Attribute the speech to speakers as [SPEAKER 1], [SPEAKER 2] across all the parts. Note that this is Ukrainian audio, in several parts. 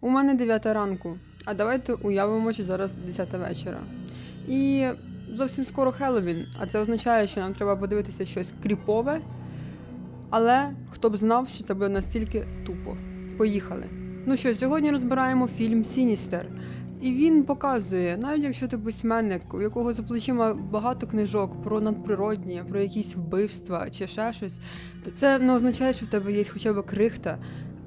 [SPEAKER 1] У мене 9 ранку, а давайте уявимо, що зараз 10 вечора. І зовсім скоро Хеллоуін, а це означає, що нам треба подивитися щось кріпове. Але хто б знав, що це буде настільки тупо. Поїхали. Ну що, сьогодні розбираємо фільм Сіністер. І він показує, навіть якщо ти письменник, у якого за плечима багато книжок про надприродні, про якісь вбивства чи ще щось, то це не означає, що в тебе є хоча б крихта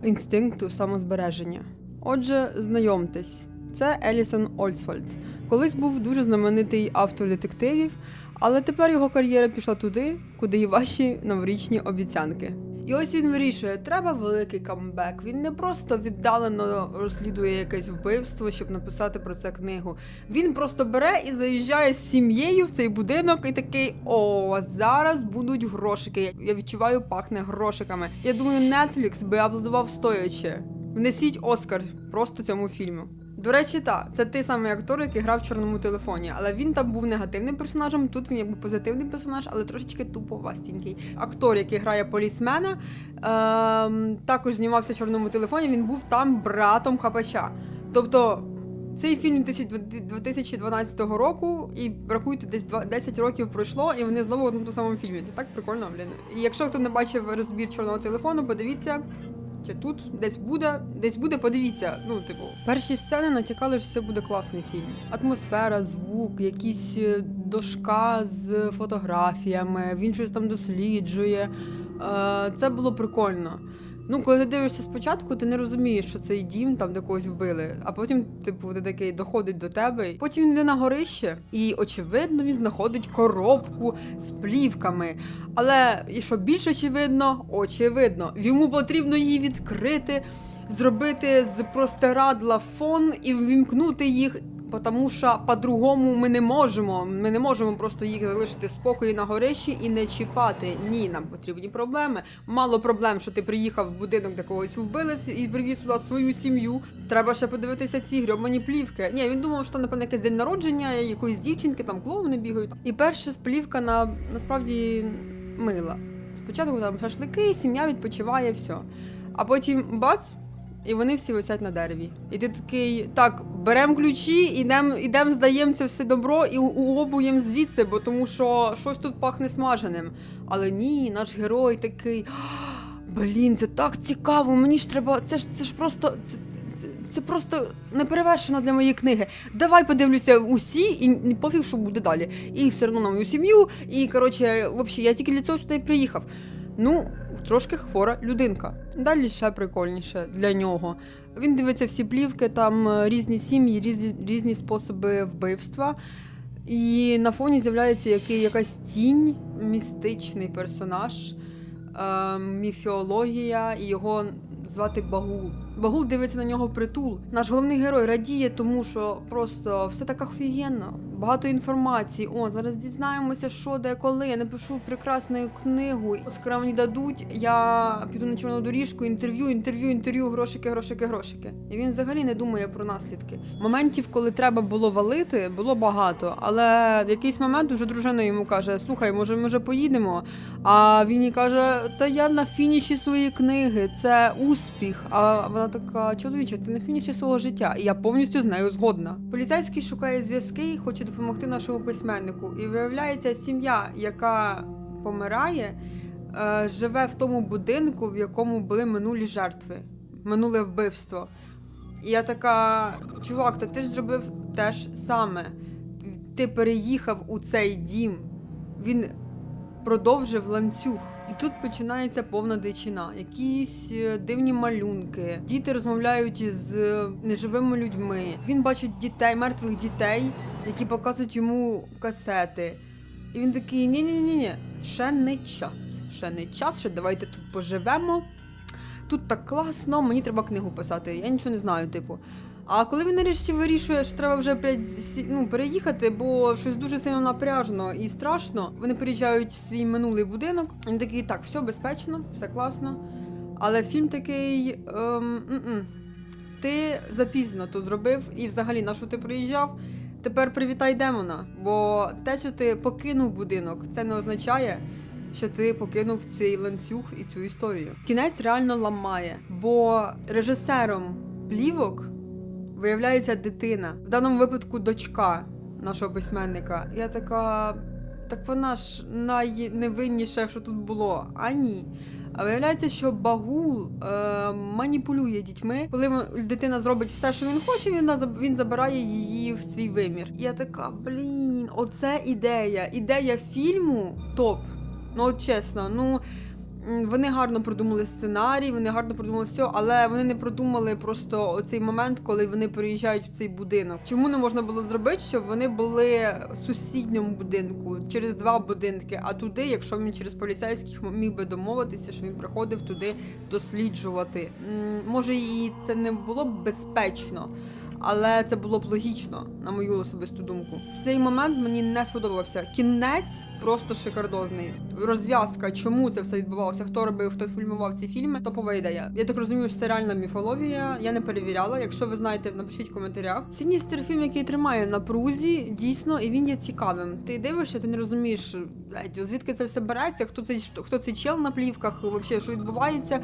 [SPEAKER 1] інстинкту самозбереження. Отже, знайомтесь, це Елісон Ольсфольд. Колись був дуже знаменитий автор детективів, але тепер його кар'єра пішла туди, куди і ваші новорічні обіцянки. І ось він вирішує, треба великий камбек. Він не просто віддалено розслідує якесь вбивство, щоб написати про це книгу. Він просто бере і заїжджає з сім'єю в цей будинок і такий: о, зараз будуть грошики. Я відчуваю, пахне грошиками. Я думаю, Netflix би аплодував стоячи. Внесіть Оскар просто цьому фільму. До речі, та це той самий актор, який грав в чорному телефоні, але він там був негативним персонажем. Тут він якби позитивний персонаж, але трошечки туповастенький. Актор, який грає полісмена, ем, також знімався в чорному телефоні. Він був там братом хапача. Тобто. Цей фільм 2012 року, і рахуйте, десь 10 років пройшло, і вони знову в одному самому фільмі. Це так прикольно, блін. І якщо хто не бачив розбір чорного телефону, подивіться, чи тут десь буде, десь буде, подивіться. Ну, типу, перші сцени натякали, що це буде класний фільм. Атмосфера, звук, якісь е, дошка з фотографіями, він щось там досліджує. Е, Це було прикольно. Ну, коли ти дивишся спочатку, ти не розумієш, що цей дім там де когось вбили, а потім, типу, ти такий доходить до тебе. Потім він йде на горище, і очевидно він знаходить коробку з плівками. Але що більш очевидно, очевидно, йому потрібно її відкрити, зробити з простирадла фон і ввімкнути їх. Тому що по-другому ми не можемо. Ми не можемо просто їх залишити в спокої на горищі і не чіпати. Ні, нам потрібні проблеми. Мало проблем, що ти приїхав в будинок, де когось вбили і привіз туди свою сім'ю. Треба ще подивитися ці грьобані плівки. Ні, він думав, що напевно, якийсь день народження якоїсь дівчинки, там клоуни бігають. І перша сплівка на насправді мила. Спочатку там шашлики, сім'я відпочиває, все. А потім бац, і вони всі висять на дереві. І ти такий, так, беремо ключі, ідемо, ідем, здаємо це все добро і уобуємо звідси, бо тому що щось тут пахне смаженим. Але ні, наш герой такий. Блін, це так цікаво, мені ж треба. Це ж це ж просто. Це, це, просто неперевершено для моєї книги. Давай подивлюся усі, і пофіг, що буде далі. І все одно на мою сім'ю. І коротше, взагалі, я тільки для цього сюди приїхав. Ну, трошки хвора людинка. Далі ще прикольніше для нього. Він дивиться всі плівки, там е, різні сім'ї, різні, різні способи вбивства. І на фоні з'являється який, якась тінь, містичний персонаж, е, міфіологія, і його звати Багул. Багул дивиться на нього впритул. Наш головний герой радіє, тому що просто все так офігенно. Багато інформації. О, зараз дізнаємося, що де коли. Я напишу прекрасну книгу. Оскара мені дадуть. Я піду на чорну доріжку, інтерв'ю, інтерв'ю, інтерв'ю, грошики, грошики, грошики. І він взагалі не думає про наслідки. Моментів, коли треба було валити, було багато. Але в якийсь момент уже дружина йому каже: Слухай, може, ми вже поїдемо. А він їй каже: Та я на фініші своєї книги, це успіх. А вона така: чоловіче, ти на фініші свого життя. І я повністю з нею згодна. Поліцейський шукає зв'язки, хоче допомогти нашому письменнику. І виявляється, сім'я, яка помирає, е, живе в тому будинку, в якому були минулі жертви, минуле вбивство. І я така, чувак, та ти ж зробив те ж саме. Ти переїхав у цей дім. Він продовжив ланцюг. І тут починається повна дичина. Якісь е, дивні малюнки. Діти розмовляють з е, неживими людьми. Він бачить дітей, мертвих дітей, які показують йому касети. І він такий: ні ні ні ні ще не час. Ще не час, ще давайте тут поживемо. Тут так класно, мені треба книгу писати. Я нічого не знаю, типу. А коли він нарешті вирішує, що треба вже блядь, ну, переїхати, бо щось дуже сильно напряжно і страшно, вони переїжджають в свій минулий будинок. Він такий, так, все безпечно, все класно. Але фільм такий. Ем, ти запізно то зробив, і взагалі на що ти приїжджав? Тепер привітай демона. Бо те, що ти покинув будинок, це не означає, що ти покинув цей ланцюг і цю історію. Кінець реально ламає, бо режисером плівок виявляється дитина. В даному випадку дочка нашого письменника. Я така. Так вона ж найневинніше, що тут було. А ні. А виявляється, що Багул е, маніпулює дітьми. Коли дитина зробить все, що він хоче, він, він забирає її в свій вимір. І я така, блін, оце ідея. Ідея фільму топ. Ну, от чесно, ну. Вони гарно продумали сценарій, вони гарно продумали все, але вони не продумали просто оцей момент, коли вони переїжджають в цей будинок. Чому не можна було зробити, щоб вони були в сусідньому будинку через два будинки, а туди, якщо він через поліцейських міг би домовитися, що він приходив туди досліджувати. Може, і це не було б безпечно. Але це було б логічно, на мою особисту думку. Цей момент мені не сподобався. Кінець просто шикардозний. Розв'язка, чому це все відбувалося, хто робив, хто фільмував ці фільми. Топова ідея. Я так розумію, що це реальна міфологія. Я не перевіряла. Якщо ви знаєте, напишіть в коментарях. Сіністер фільм, який тримає на прузі, дійсно, і він є цікавим. Ти дивишся, ти не розумієш, блядь, звідки це все береться, хто цей хто цей чел на плівках, взагалі, що відбувається.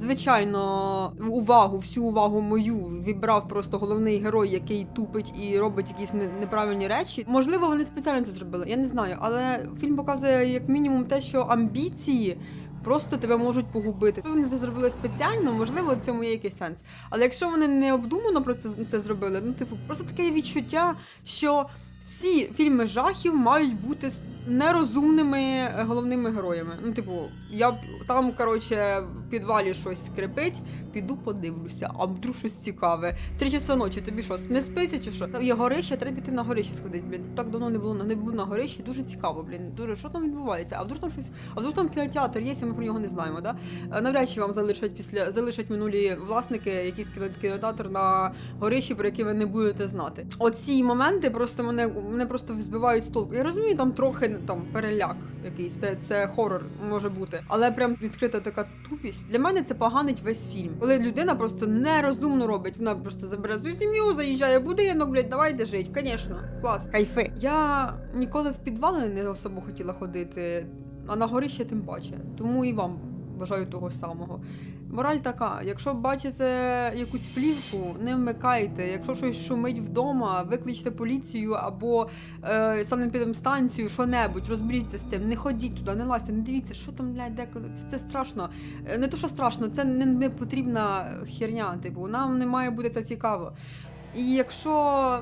[SPEAKER 1] Звичайно, увагу, всю увагу мою вібрав просто головний герой, який тупить і робить якісь неправильні речі. Можливо, вони спеціально це зробили, я не знаю. Але фільм показує як мінімум те, що амбіції. Просто тебе можуть погубити. Вони це зробили спеціально, можливо, в цьому є якийсь сенс. Але якщо вони не обдумано про це, це зробили, ну типу, просто таке відчуття, що всі фільми жахів мають бути нерозумними е, головними героями. Ну, типу, я там, коротше, в підвалі щось скрипить, піду подивлюся, а вдруг щось цікаве. Три часа ночі, тобі що, не спиться чи що? Там є горище, треба піти на горище сходити. Блін, так давно не було не був на горищі, дуже цікаво, блін. Дуже що там відбувається? А вдруг там щось, а вдруг там кінотеатр є, а ми про нього не знаємо, да? Е, Навряд чи вам залишать після залишать минулі власники якийсь кінотеатр на горищі, про який ви не будете знати. Оці моменти просто мене мене просто збивають з толку. Я розумію, там трохи там переляк якийсь, це, це хорор може бути, але прям відкрита така тупість. Для мене це поганить весь фільм. Коли людина просто нерозумно робить, вона просто забере свою сім'ю, заїжджає в будинок, блядь, давайте жить. Звісно, клас, кайфи. Я ніколи в підвали не особо хотіла ходити, а на горище тим паче. Тому і вам бажаю того самого. Мораль така: якщо бачите якусь плівку, не вмикайте. Якщо щось шумить вдома, викличте поліцію або е, санепідемстанцію, що-небудь, розберіться з цим. Не ходіть туди, не лазьте, не дивіться, що там блядь, де це, це страшно. Е, Не то, що страшно, це не, не потрібна херня. Типу, нам не має бути це цікаво. І якщо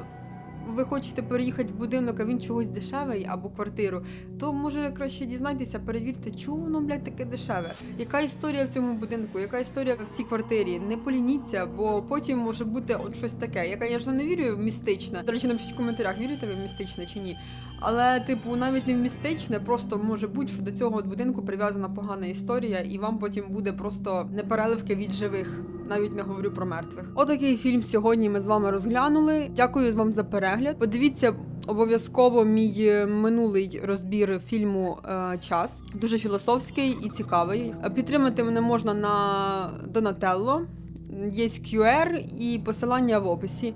[SPEAKER 1] ви хочете переїхати в будинок, а він чогось дешевий або квартиру, то може краще дізнайтеся, перевірте, чого воно, блядь, таке дешеве. Яка історія в цьому будинку, яка історія в цій квартирі? Не полініться, бо потім може бути от щось таке. Я, звісно, не вірю в містичне. До речі, напишіть в коментарях, вірите ви в містичне чи ні. Але, типу, навіть не в містичне, просто може бути, що до цього от будинку прив'язана погана історія, і вам потім буде просто непереливки від живих. Навіть не говорю про мертвих. Отакий фільм сьогодні ми з вами розглянули. Дякую вам за перегляд. Подивіться обов'язково мій е, минулий розбір фільму е, Час. Дуже філософський і цікавий. Е, Підтримати мене можна на Donatello. Є QR і посилання в описі.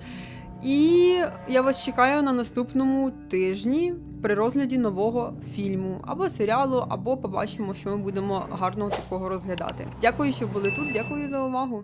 [SPEAKER 1] І я вас чекаю на наступному тижні при розгляді нового фільму або серіалу, або побачимо, що ми будемо гарного такого розглядати. Дякую, що були тут. Дякую за увагу.